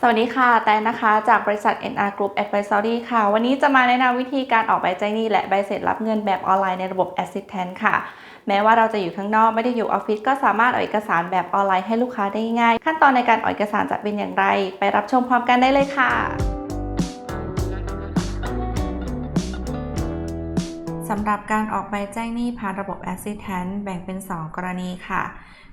สวัสดีค่ะ แต่นะคะ จากบริษัท NR Group Advisory ค่ะ วันนี้จะมาแนะนำวิธีการออกใบแจ้งหนี้และใบเสร็จรับเงินแบบออนไลน์ในระบบ Assistant ค่ะ แม้ว่าเราจะอยู่ข้างนอกไม่ได้อยู่ออฟฟิศก็สามารถออกเอกสารแบบออนไลน์ให้ลูกค้าได้ง่าย ขั้นตอนในการออกเอกสารจะเป็นอย่างไร ไปรับชมพร้อมกันได้เลยค่ะ สำหรับการออกใบแจ้งหนี้ผ่านระบบ Assistant แบ่งเป็น 2 กรณีค่ะ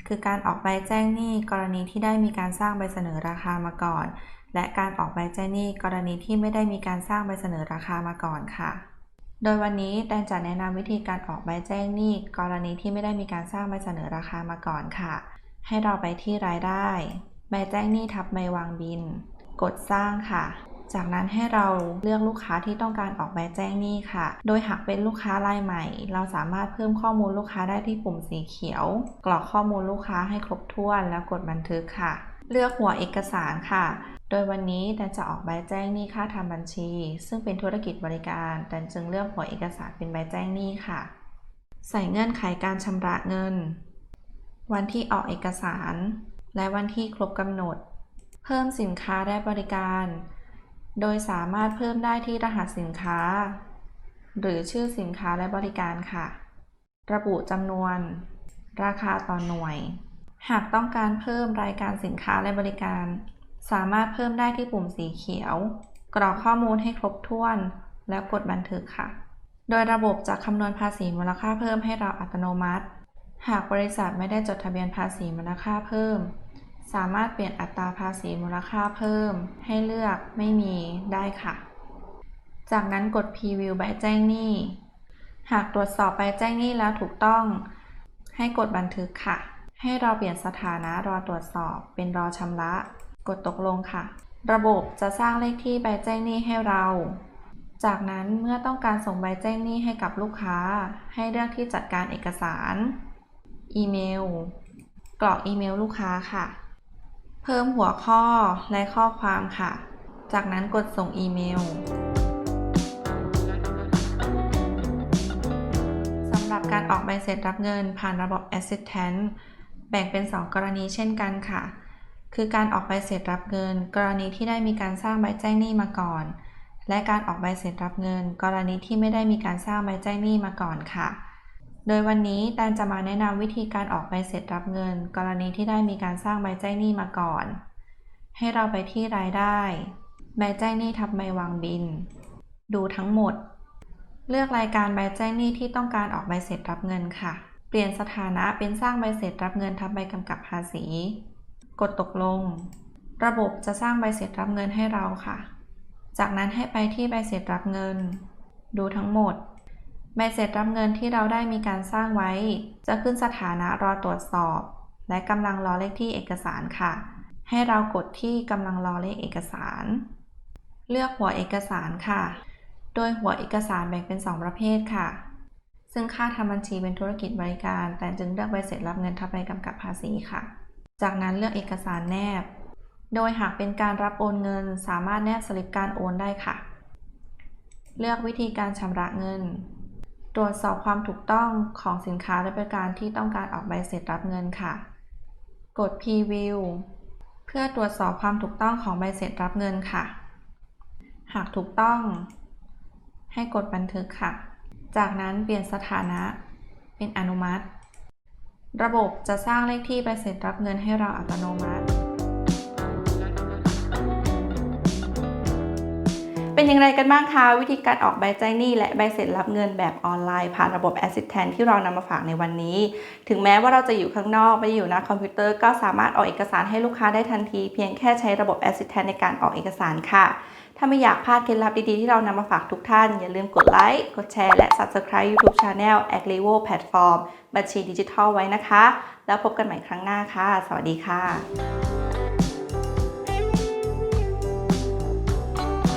คือการออกใบแจ้งหนี้กรณีที่ได้มีการสร้างใบเสนอราคามาก่อน และการออกใบแจ้งหนี้กรณีที่ไม่ได้มีการสร้างใบเสนอราคามาก่อนค่ะ โดยวันนี้แตนจะแนะนำวิธีการออกใบแจ้งหนี้กรณีที่ไม่ได้มีการสร้างใบเสนอราคามาก่อนค่ะ ให้เราไปที่รายได้ ใบแจ้งหนี้ทับใบวางบิน กดสร้างค่ะ จากนั้นให้เราเลือกลูกค้าที่ต้องการออกใบแจ้งหนี้ค่ะ โดยหากเป็นลูกค้ารายใหม่ เราสามารถเพิ่มข้อมูลลูกค้าได้ที่ปุ่มสีเขียว กรอกข้อมูลลูกค้าให้ครบถ้วนแล้วกดบันทึกค่ะ เลือกหัวเอกสารค่ะ โดยวันนี้แตนจะออกใบแจ้งหนี้ค่าทำบัญชี ซึ่งเป็นธุรกิจบริการแตนจึงเลือกหัวเอกสารเป็นใบแจ้งหนี้ค่ะ ใส่เงื่อนไขการชำระเงิน วันที่ออกเอกสาร และวันที่ครบกำหนด เพิ่มสินค้าและบริการ โดยสามารถเพิ่มได้ที่รหัสสินค้า หรือชื่อสินค้าและบริการค่ะ ระบุจำนวน ราคาต่อหน่วย หากต้องการเพิ่มรายการสินค้าและบริการ สามารถเพิ่มได้ที่ปุ่มสีเขียว กรอกข้อมูลให้ครบถ้วน แล้วกดบันทึกค่ะ โดยระบบจะคำนวณภาษีมูลค่าเพิ่มให้เราอัตโนมัติ หากบริษัทไม่ได้จดทะเบียนภาษีมูลค่าเพิ่ม สามารถเปลี่ยนอัตราภาษีมูลค่าเพิ่ม ให้เลือกไม่มีได้ค่ะ จากนั้นกด Preview ใบแจ้งหนี้ หากตรวจสอบใบแจ้งหนี้แล้วถูกต้อง ให้กดบันทึกค่ะ ให้เราเปลี่ยนสถานะรอตรวจสอบเป็นรอชำระ กดตกลงค่ะ ระบบจะสร้างเลขที่ใบแจ้งหนี้ให้เรา จากนั้นเมื่อต้องการส่งใบแจ้งหนี้ให้กับลูกค้า ให้เลือกที่จัดการเอกสาร อีเมล กรอกอีเมลลูกค้าค่ะ เพิ่มหัวข้อและข้อความค่ะ จากนั้นกดส่งอีเมลสำหรับการออกใบเสร็จรับเงินผ่านระบบ Assistant แบ่งเป็น 2 กรณีเช่นกันค่ะ คือการออกใบเสร็จรับเงิน กรณีที่ได้มีการสร้างใบแจ้งหนี้มาก่อน และการออกใบเสร็จรับเงิน กรณีที่ไม่ได้มีการสร้างใบแจ้งหนี้มาก่อนค่ะ โดยวันนี้แตนจะมาแนะนำวิธีการออกใบเสร็จรับเงิน กรณีที่ได้มีการสร้างใบแจ้งหนี้มาก่อน ให้เราไปที่รายได้ ใบแจ้งหนี้ทับใบวางบิน ดูทั้งหมด เลือกรายการใบแจ้งหนี้ที่ต้องการออกใบเสร็จรับเงินค่ะ เปลี่ยนสถานะเป็นสร้างใบเสร็จรับเงินทับใบกำกับภาษี กดตกลง ระบบจะสร้างใบเสร็จรับเงินให้เราค่ะ จากนั้นให้ไปที่ใบเสร็จรับเงิน ดูทั้งหมด ใบเสร็จรับเงินที่เราได้มีการสร้างไว้ จะขึ้นสถานะรอตรวจสอบ และกำลังรอเลขที่เอกสารค่ะ ให้เรากดที่กำลังรอเลขเอกสาร เลือกหัวเอกสารค่ะ โดยหัวเอกสารแบ่งเป็น 2 ประเภทค่ะ ซึ่งค่าทำบัญชีเป็นธุรกิจบริการ แต่จึงเลือกใบเสร็จรับเงินทับใบกำกับภาษีค่ะ จากนั้นเลือกเอกสารแนบ โดยหากเป็นการรับโอนเงิน สามารถแนบสลิปการโอนได้ค่ะ เลือกวิธีการชำระเงิน ตรวจสอบความถูกต้องของสินค้าและบริการที่ต้องการออกใบเสร็จรับเงินค่ะ กด Preview เพื่อตรวจสอบความถูกต้องของใบเสร็จรับเงินค่ะ หากถูกต้อง ให้กดบันทึกค่ะ จากนั้นเปลี่ยนสถานะ เป็นอนุมัติ ระบบจะสร้างเลขที่ใบเสร็จรับเงินให้เราอัตโนมัติ เป็นอย่างไรกันบ้างคะ วิธีการออกใบแจ้งหนี้และใบเสร็จรับเงินแบบออนไลน์ ผ่านระบบ Assistant ที่เรานำมาฝากในวันนี้ ถึงแม้ว่าเราจะอยู่ข้างนอกไม่ได้อยู่หน้าคอมพิวเตอร์ก็สามารถออกเอกสารให้ลูกค้าได้ทันที เพียงแค่ใช้ระบบ Assistant ในการออกเอกสารค่ะ ถ้าไม่อยากพลาดเคล็ดลับดีๆที่เรานำมาฝากทุกท่าน อย่าลืมกดไลค์กดแชร์และ Subscribe YouTube Channel a g l i v o Platform บัญชีดิจิทัลไว้นะคะ แล้วพบกันใหม่ครั้งหน้าค่ะ สวัสดีค่ะ